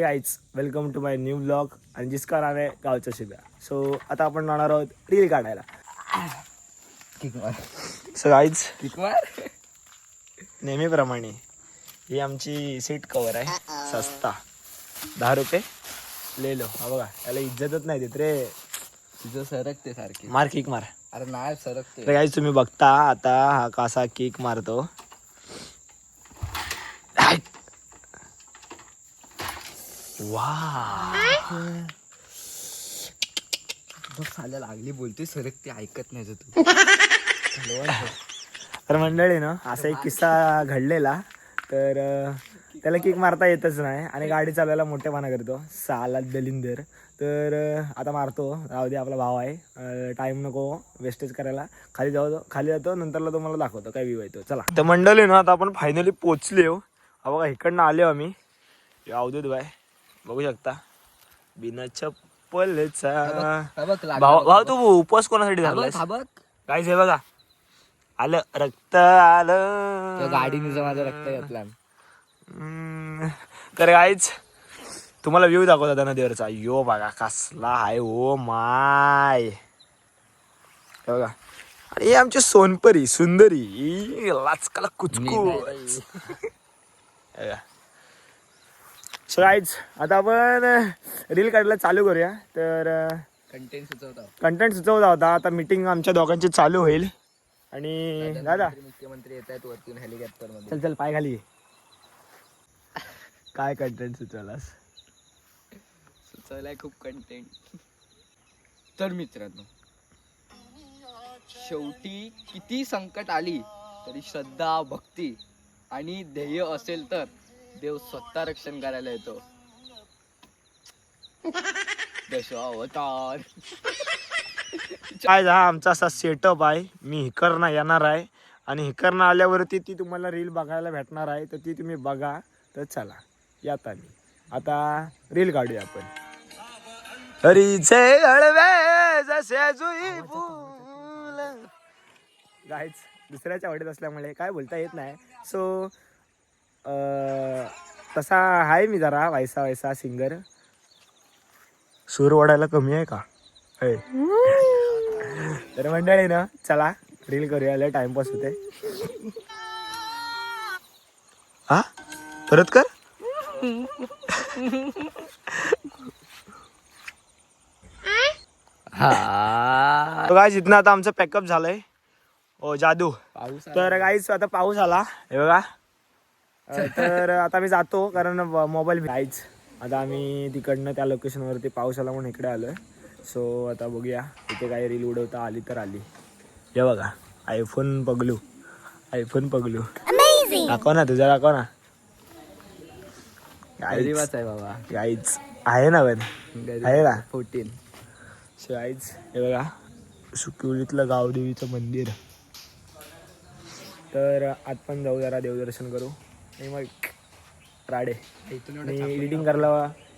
हे guys welcome to my new blog आणि जिसका नाव आहे गावच्या शिब्या सो आता आपण जाणार आहोत रील काढायला. किक मार सो गाईज किक मार नेहमीप्रमाणे ही आमची सीट कवर आहे. सस्ता. दहा रुपये? ले लो. हा बघा त्याला इज्जतच नाही देत रे. तुझं सरकते सारखी. मार किक मार. अरे नाही सरकते. तर गाईज तुम्ही बघता आता हा कसा किक मारतो. वा बघ साल्या लागली बोलते सरकते ऐकत नाही तू. तर मंडळी ना असा एक किस्सा घडलेला. तर अं, त्याला किक मारता येतच नाही आणि गाडी चालवायला मोठेपणा करतो साला दलिंदर. तर अं, आता मारतो राहू दे आपला भाव आहे. टाइम नको वेस्टेज करायला. खाली जाऊ खाली जातो नंतरला तुम्हाला दाखवतो काय व्ह्यू येतो चला. तर मंडळी ना आता आपण फायनली पोचले. हो हा बघा इकडनं आले हो आम्ही अवधूत बाय बघू शकता. बिना चप्पलचा. बघ. भाव तू उपवास कोणासाठी हा बघ, झालास हा बघ. काहीच आहे बघा आलं रक्त आलं. गाडीने माझं रक्त घातला. तर काहीच तुम्हाला व्ह्यू दाखवता त्यांना देवरचा यो बघा कसला आहे ओ माय. बघा. आणि हे आमची सोनपरी सुंदरी. लाचकाला कुचकुच. सो गाईज आता आपण रील काढायला चालू करूया. तर कंटेंट सुचवतो कंटेंट सुचवता होता आता मीटिंग आमच्या दोघांची चालू होईल. आणि दादा मुख्यमंत्री येत आहेत वरतून हेलिकॉप्टरमध्ये. चल चल पाय खाली. काय कंटेंट सुचवलास? सुचवलाय खूप कंटेंट तर मित्रांनो शेवटी किती संकट आली तरी श्रद्धा भक्ती आणि ध्येय असेल तर देव स्वतः रक्षण करायला येतो. दशावतार काय हा आमचा असा सेटअप आहे. मी हिकरना येणार आहे. आणि हिकरना आल्यावरती ती तुम्हाला रील बघायला भेटणार आहे. तर ती तुम्ही बघा. तर चला याता मी आता रील काढूया आपण. हरीचे हळवे जसे जुई फूल. गायच दुसऱ्याच्या आवडीत असल्यामुळे काय बोलता येत नाही. सो तसा आहे मी जरा वैसा वैसा सिंगर. सूर ओढायला कमी आहे का? है तर मंडळी ना चला रील करूया लय टाइमपास होते हा? परत कर? हा. गाईज इथनं आता आमचं पॅकअप झालंय. ओ जादू. पाऊस तर गाईज आता पाऊस आला. हे बघा. तर आता मी जातो कारण मोबाईल गाईज आता आम्ही तिकडनं त्या लोकेशनवरती पाऊस आला म्हणून इकडे आलोय. सो आता बघूया इथे काय रील उडवता आली तर आली. हे बघा आयफोन पगलू. आयफोन पगलू. दाखव ना तुझा दाखव ना. गरीबाच आहे बाबा. आहे ना पण. आहे का फोर्टीन सो गाईज हे बघा सुकिवलीतलं गावदेवीचं मंदिर. तर आत पण जाऊ जरा देवदर्शन करू. आणि मग राडे. एडिटिंग करायला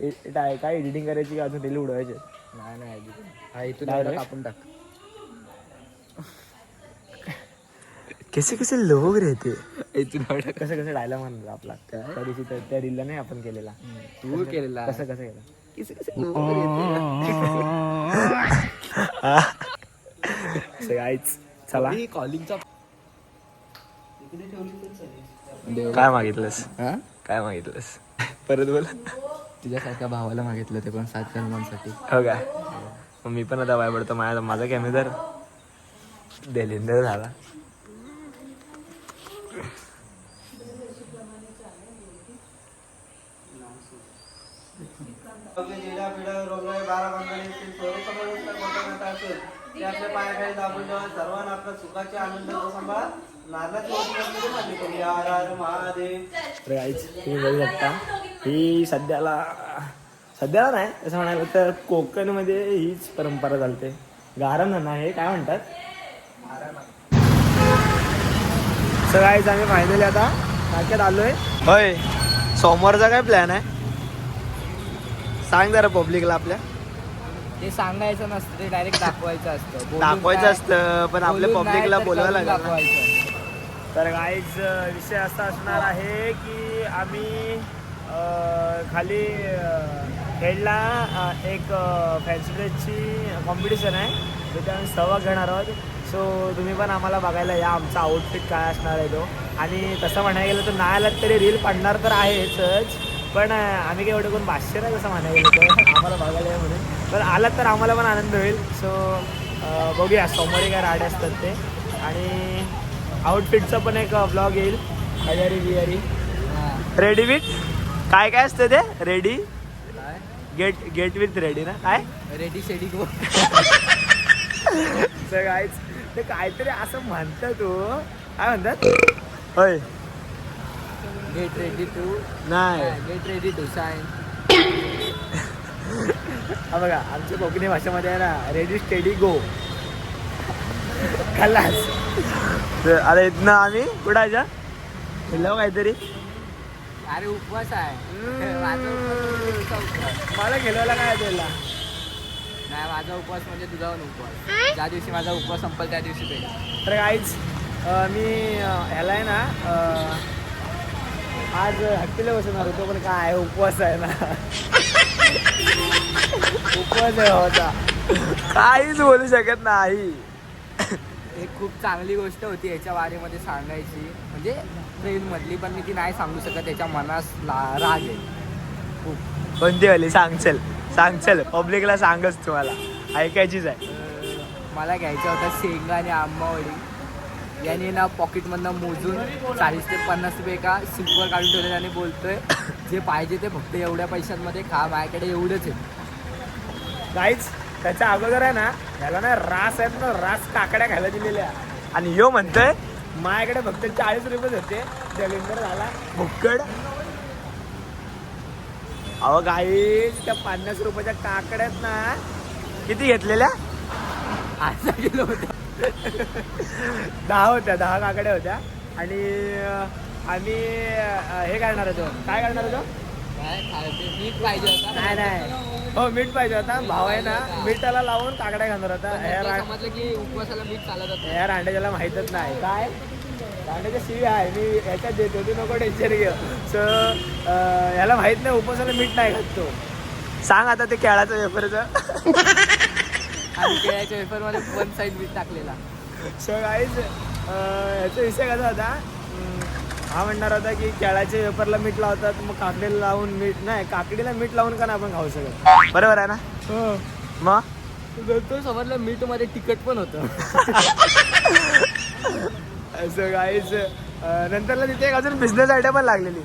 ए- ए- काय काय एडिटिंग करायची की अजून रील उडवायचे? नाही नाही हा इथून काय? कापून टाक. कसे कसे लोक रहते इथून कसं कसं डायलॉग म्हणतो आपला त्या दिवशी त्या- रीलला नाही आपण केलेला. तू केलेला. कसं कसं केलं? किती कसे लोक येते. सो गाईज चला. ही कॉलिंगचा काय मागितलंस? हा? काय मागितलंस? परत बोल. तुझ्यासारख्या भावाला मागितलं ते पण सात जन्मांसाठी हो काय मग मी पण आता बाय पडतो माझ्या माझा कॅमेरा देलिंदर झाला. तर गाईच तुम्ही बघू शकता. ही सध्याला सध्याला नाही असं म्हणायला तर कोकणमध्ये हीच परंपरा चालते. गारण ना हे काय म्हणतात? सर गाईच आम्ही फायनली आता नाक्यात आलोय. होय सोमवारचा काय प्लॅन आहे? सांग जरा पब्लिकला आपल्या. ते सांगायचं नसतं ते डायरेक्ट दाखवायचं असतं. बोलून दाखवायचं काय- असतं पण आपल्या बोलून नाही पब्लिकला तर बोलावं करून लागेल ना. दाखवायचं. तर गाईज विषय असा असणार आहे की आम्ही अं, खाली हेडला अं, एक फॅन्सी ड्रेसची कॉम्पिटिशन आहे. तिथे आम्ही सहभाग घेणार आहोत. सो तुम्ही पण आम्हाला बघायला या. आमचा आउटफिट काय असणार आहे तो. आणि तसं म्हणायला गेलं तर नाही आलात तरी रील पडणार तर आहेच. पण अं, आम्ही काही एवढं कोण भाष्य नाही तसं म्हणायला गेलं तर. आम्हाला बघायला या म्हणून. पण आलात तर आम्हाला पण आनंद होईल. सो बघूया सोमवारी काय राडे असतात ते. आणि आउटफिटचा पण एक ब्लॉग येईल. हजारी बियारी. रेडी विथ काय काय असतं ते? Ready get get with ready ना? काय? रेडी शेडी गो सगळाच ते काहीतरी असं म्हणतात तू काय म्हणतात? होय. गेट रेडी टू नाही. गेट रेडी टू सायन हा बघा आमच्या कोकणी भाषेमध्ये आहे ना रेडी स्टेडी गो खल्लास तर आता इथनं आम्ही कुठायच्या हिल्लो काहीतरी. अरे उपवास आहे. माझा उपवास म्हणजे उपवास. मला खेळवायला काय दिला नाही माझा उपवास म्हणजे तुझा पण उपवास. ज्या दिवशी माझा उपवास संपल त्या दिवशी पेट. तर काहीच मी अं, ह्याला आहे ना अं, आज हत्तीला बसवणार होतो पण काय उपवास आहे ना. उपवास आहे होता काहीच बोलू शकत नाही. एक खूप चांगली गोष्ट होती याच्या बारेमध्ये सांगायची. म्हणजे ट्रेनमधली पण मी ती नाही सांगू शकत त्याच्या मनास राग आहे. खूप. कोणती वाली सांग चल. सांग चल पब्लिकला सांगच तुम्हाला. ऐकायचीच आहे. मला घ्यायच्या होत्या शेंगा आणि आंबावडी. याने ना पॉकेटमधनं मोजून चाळीस ते पन्नास रुपये एका सिल्कवर काढून ठेवले आणि बोलतोय जे पाहिजे ते फक्त एवढ्या पैशांमध्ये खा माझ्याकडे एवढंच आहे. काहीच त्याच्या अगोदर आहे ना ह्याला ना रास आहेत ना रास काकड्या खायला दिलेल्या. आणि यो म्हणतोय माझ्याकडे फक्त चाळीस रुपयेच होते. सिलेंडर झाला भुक्कड अहो गाईच त्या पन्नास रुपयाच्या काकड्यात ना किती घेतलेल्या? अर्धा किलो होता दहा होत्या दहा काकड्या होत्या. आणि आम्ही हे करणार होतो. काय करणार होतो? मीठ पाहिजे होता. नाही नाही. हो मीठ पाहिजे होता. भाव आहे ना मिठाला लावून काकड्या खाणार होता. हे समजलं की उपवासाला मीठ चालत होतं. या रांड्याच्याला माहीतच नाही. काय? रांड्याच्या शिवी आहे. मी याच्यात देतो. तू नको टेन्शन घे सो ह्याला माहीत नाही उपवासाला मीठ नाही खात तो. सांग आता ते केळाचं वेफरचं आणि केळ्याच्या वेफरमध्ये वन साईड मीठ टाकलेला. सो गाईज ह्याचा विषय कसा होता? हा म्हणणार होता की केळाच्या वेफरला मीठ लावतात मग काकडीला लावून मीठ नाही काकडीला मीठ लावून का नाही आपण खाऊ शकत? बरोबर आहे ना? मग? तो समजलं मीठमध्ये तिखट पण होतं. असं गाईज नंतरला तिथे एक अजून बिझनेस आयडिया पण लागलेली.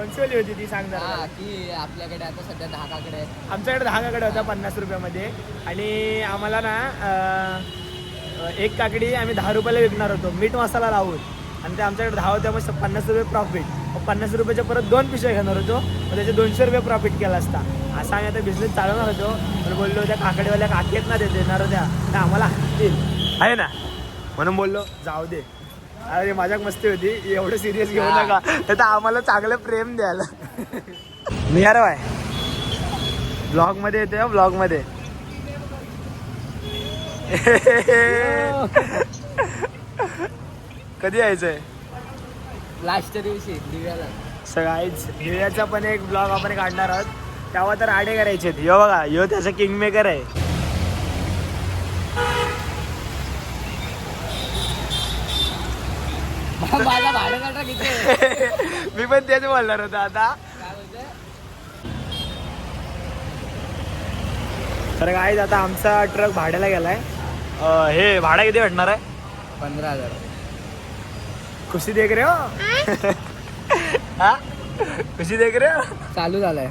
पंचवली होती ती सांगणार हा की आपल्याकडे आता सध्या दहा काकडे आहेत आमच्याकडे दहा काकडे होत्या पन्नास रुपयामध्ये. आणि आम्हाला ना अं, एक काकडी आम्ही दहा रुपयाला विकणार होतो मीठ मसाला लावून आणि ते आमच्याकडे दहा होत्या मग पन्नास रुपये प्रॉफिट पन्नास रुपयाच्या परत दोन पिशव्या घेणार होतो मग त्याचे दोनशे रुपये प्रॉफिट केला असता. असा आम्ही आता बिझनेस चालवणार होतो. पण बोललो त्या काकडीवाल्या काकी आहेत ना ते देणार होत्या. त्या आम्हाला हाकतील आहे ना? म्हणून बोललो जाऊ दे. अरे माझ्या मस्ती होती. एवढं सिरियस घेऊ हा. नका. तर आता चांगलं प्रेम द्यायला. मी अरे बाय ब्लॉगमध्ये येते ब्लॉगमध्ये कधी यायचंय? लास्टच्या दिवशी दिव्याला. सगळ्याच दिव्याचा पण एक ब्लॉग आपण काढणार आहोत. तेव्हा तर आडे करायचे. यो बघा यो त्याचा किंग मेकर आहे. माझा किती? मी पण तेच बोलणार होतो आता? तर काय आता आमचा ट्रक भाड्याला गेलाय. हे भाडा किती भेटणार आहे? पंधरा हजार. खुशी देख रे हो? हा? खुशी देख रे हो? चालू झालाय.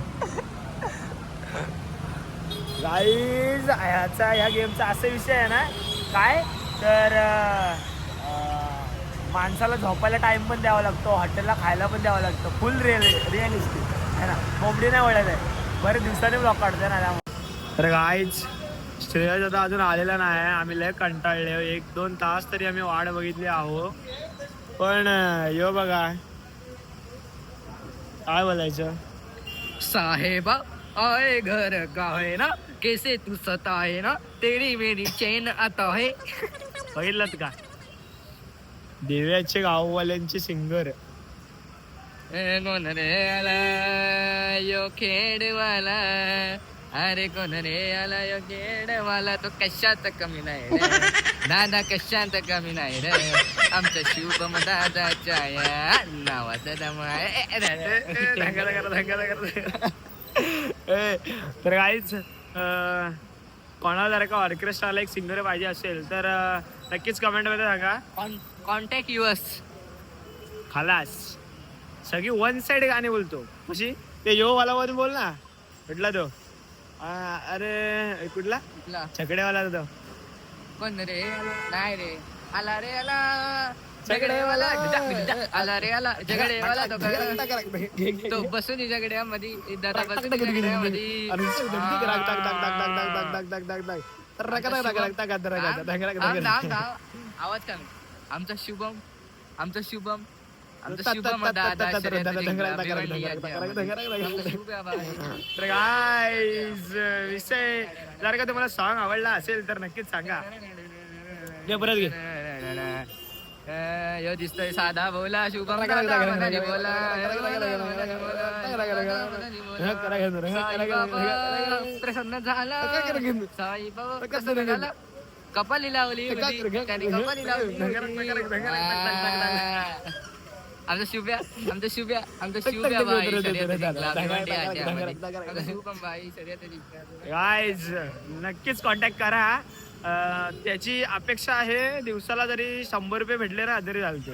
गाईज ह्याचा ह्या गेमचा असा विषय आहे ना. काय? तर माणसाला झोपायला टाइम पण द्यावा लागतो हॉटेलला खायला पण द्यावं लागतं. फुल रिअल रिअलिस्टिक आहे ना? कोंबडी नाही वळत आहे. बरेच दिवसांनी ब्लॉक काढतोय ना त्यामुळे तर गाईज श्रेयस आता अजून आलेला नाही आम्ही लय कंटाळले एक दोन तास तरी आम्ही वाट बघितली आहो. पण यो बघा. काय बोलायचं? साहेबा आए घर का है ना? कैसे तू सताए ना? तेरी मेरी चैन आता है. बघितलं का? देव्याचे गाववाल्यांचे सिंगर ए, कोण रे आला? यो खेडवाला. अरे कोण रे आला? यो खेडवाला. तो कशात कमी नाही रे? दादा कशात कमी नाही रे? आमच्या शुभम दादाच्या या नावाचा दम तर काहीच कोणाला जर का ऑर्केस्ट्राला एक सिंगर पाहिजे असेल तर नक्कीच कमेंटमध्ये सांगा. कॉन्टॅक्ट युअर्स खलास सगळी वन साइड गाणे बोलतो कशी ते यो वाला वन बोल ना कुठला तो आ, अरे कुठला कुठला छकडेवाला तो कोण रे नाही रे आला रे आला झगडेवाला आला रे आला झगडेवाला तो काय- तो बसून झगड्यामध्ये दादा बसून झगड्यामध्ये थांब, थांब, थांब. आवाज कमी आमचा शुभम आमचा शुभम आमचा शुभम. तर guys, विषय जर का तुम्हाला सॉन्ग आवडला असेल तर नक्कीच सांगा घे परत घे यो दिसतोय साधा बोला शुभम बोला प्रसन्न झाला कपाली लावली होती. त्याने कपाली लावली होती. आमचा शुभ्या आमचा शुभ्या आमचा शुभ्या बाई. गाईज नक्कीच कॉन्टॅक्ट करा. त्याची अपेक्षा आहे दिवसाला जरी शंभर रुपये भेटले ना तरी चालते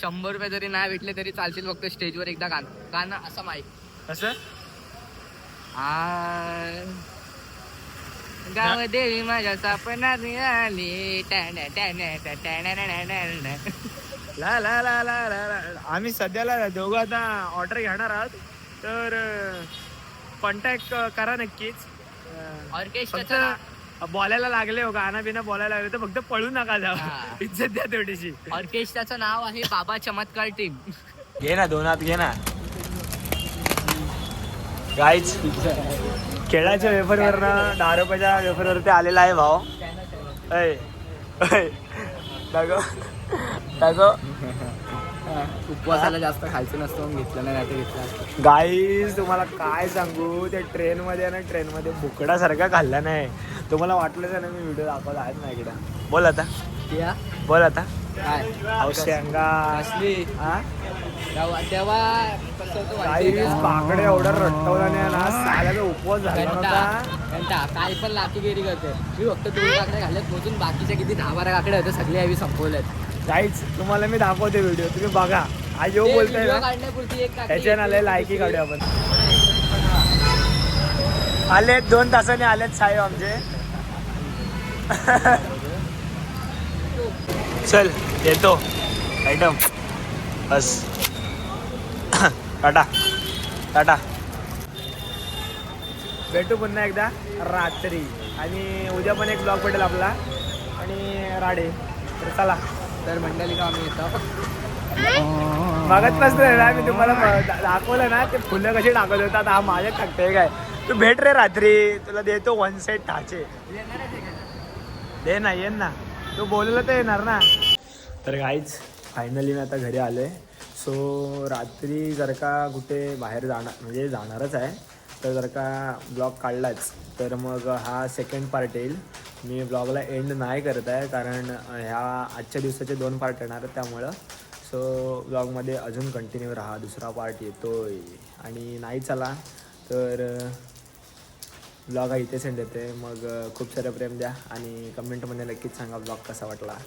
शंभर रुपये जरी नाही भेटले तरी चालतील फक्त स्टेजवर एकदा गाणं. गाणं असं माहीत कसं आ. गाव देवी माझ्या सापनात आली. टॅन टॅन टॅन ला ला ला ला ला ला. आम्ही सध्याला दोघं आता ऑर्डर घेणार आहोत. तर कॉन्टॅक्ट करा नक्कीच. अं, ऑर्केस्ट्राचा फक्त बोलायला लागले हो गाणं बिना बोलायला लागले तर फक्त पळू नका जाऊ. हा. इज्जत द्या थोडीशी ऑर्केस्ट्राचं नाव आहे बाबा चमत्कार टीम घे ना दोनात घे ना. गाईच केळाच्या वेफरवरनं दहा रुपयाच्या वेफरवरती आलेला आहे भाव. ऐ उपवासाला जास्त खायचं नसतं घेतलं नाही तर घेतलं. गाईज तुम्हाला काय सांगू? त्या ट्रेन मध्ये ना ट्रेन मध्ये बुकडासारखा खाल्ला नाही. तुम्हाला वाटलं ना मी व्हिडिओ दाखवला आहेत ना इकडं बोल आता. बोल आता. काय? औषंगा असली हा तेव्हा तेव्हा कसं होतं माहितीये गाईज का? बाकडे एवढं रट्टवला नाही ना साल्याचा उपवास झाला घंटा नव्हता. घंटा. काय पण करते मी फक्त दोन काकडे घालत मोजून बाकीच्या किती दहा बारा काकडे होते सगळे आम्ही संपवलेत गाईज तुम्हाला मी दाखवते व्हिडिओ तुम्ही बघा. हा यो ते बोलतोय video ना काढण्यापुरती एक काकडी त्याच्या नाले लायकी काढूया आपण. आलेत दोन तासाने आलेत साहेब आमचे. चल येतो. आयटम बस. टाटा. टाटा. भेटू पुन्हा एकदा रात्री. आणि उद्या पण एक ब्लॉग पडेल आपला. आणि राडे. तर चला तर मंडळी का आम्ही येतो. मागत नसतं ना मी तुम्हाला दाखवलं ना ते फुलं कशी टाकत होतात हा माझ्याच टाकतोय काय. तू भेट रे रात्री तुला देतो वन साईड टाचे दे ना ये ना. तू बोललं तर येणार ना. तर काहीच फायनली मी आता घरी आलोय. सो रात्री जर का कुठे बाहेर जाणार म्हणजे जाणारच आहे तर जर का ब्लॉग काढलाच तर मग हा सेकंड पार्ट येईल. मी ब्लॉगला एंड नाही करत आहे कारण ह्या आजच्या दिवसाचे दोन पार्ट येणार आहेत त्यामुळं. सो ब्लॉगमध्ये अजून कंटिन्यू राहा दुसरा पार्ट येतोय. आणि नाही चला तर ब्लॉग हा इथे सेंड येते. मग खूप सारं प्रेम द्या आणि कमेंटमध्ये नक्कीच सांगा ब्लॉग कसा वाटला.